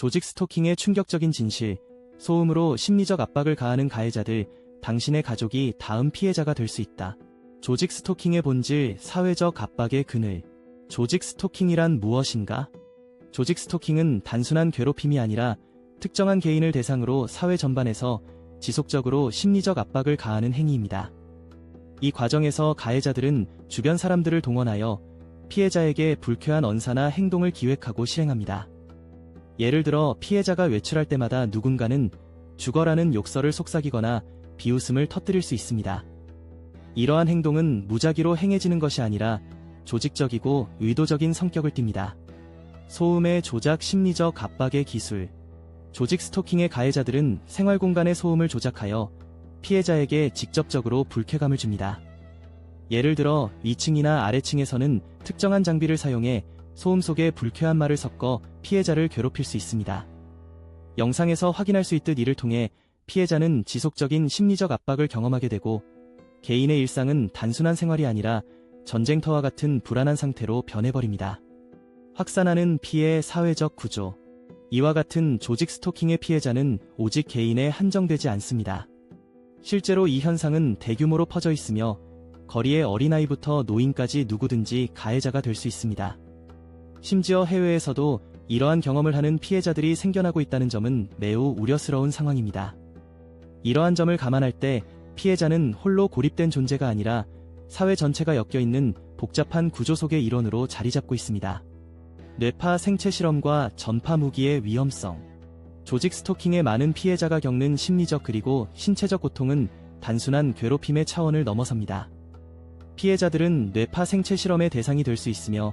조직 스토킹의 충격적인 진실, 소음으로 심리적 압박을 가하는 가해자들, 당신의 가족이 다음 피해자가 될 수 있다. 조직 스토킹의 본질, 사회적 압박의 그늘. 조직 스토킹이란 무엇인가? 조직 스토킹은 단순한 괴롭힘이 아니라 특정한 개인을 대상으로 사회 전반에서 지속적으로 심리적 압박을 가하는 행위입니다. 이 과정에서 가해자들은 주변 사람들을 동원하여 피해자에게 불쾌한 언사나 행동을 기획하고 실행합니다. 예를 들어 피해자가 외출할 때마다 누군가는 죽어라는 욕설을 속삭이거나 비웃음을 터뜨릴 수 있습니다. 이러한 행동은 무작위로 행해지는 것이 아니라 조직적이고 의도적인 성격을 띱니다. 소음의 조작 심리적 압박의 기술. 조직 스토킹의 가해자들은 생활 공간의 소음을 조작하여 피해자에게 직접적으로 불쾌감을 줍니다. 예를 들어 위층이나 아래층에서는 특정한 장비를 사용해 소음 속에 불쾌한 말을 섞어 피해자를 괴롭힐 수 있습니다. 영상에서 확인할 수 있듯 이를 통해 피해자는 지속적인 심리적 압박을 경험하게 되고 개인의 일상은 단순한 생활이 아니라 전쟁터와 같은 불안한 상태로 변해버립니다. 확산하는 피해 사회적 구조. 이와 같은 조직 스토킹의 피해자는 오직 개인에 한정되지 않습니다. 실제로 이 현상은 대규모로 퍼져 있으며 거리의 어린아이부터 노인까지 누구든지 가해자가 될 수 있습니다. 심지어 해외에서도 이러한 경험을 하는 피해자들이 생겨나고 있다는 점은 매우 우려스러운 상황입니다. 이러한 점을 감안할 때 피해자는 홀로 고립된 존재가 아니라 사회 전체가 엮여있는 복잡한 구조 속의 일원으로 자리 잡고 있습니다. 뇌파 생체 실험과 전파 무기의 위험성. 조직 스토킹의 많은 피해자가 겪는 심리적 그리고 신체적 고통은 단순한 괴롭힘의 차원을 넘어섭니다. 피해자들은 뇌파 생체 실험의 대상이 될 수 있으며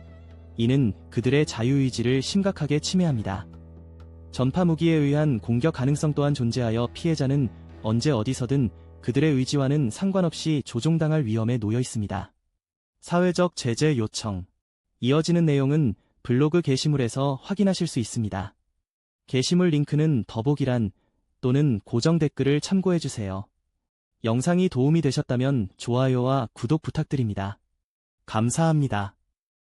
이는 그들의 자유의지를 심각하게 침해합니다. 전파 무기에 의한 공격 가능성 또한 존재하여 피해자는 언제 어디서든 그들의 의지와는 상관없이 조종당할 위험에 놓여 있습니다. 사회적 제재 요청. 이어지는 내용은 블로그 게시물에서 확인하실 수 있습니다. 게시물 링크는 더보기란 또는 고정 댓글을 참고해주세요. 영상이 도움이 되셨다면 좋아요와 구독 부탁드립니다. 감사합니다.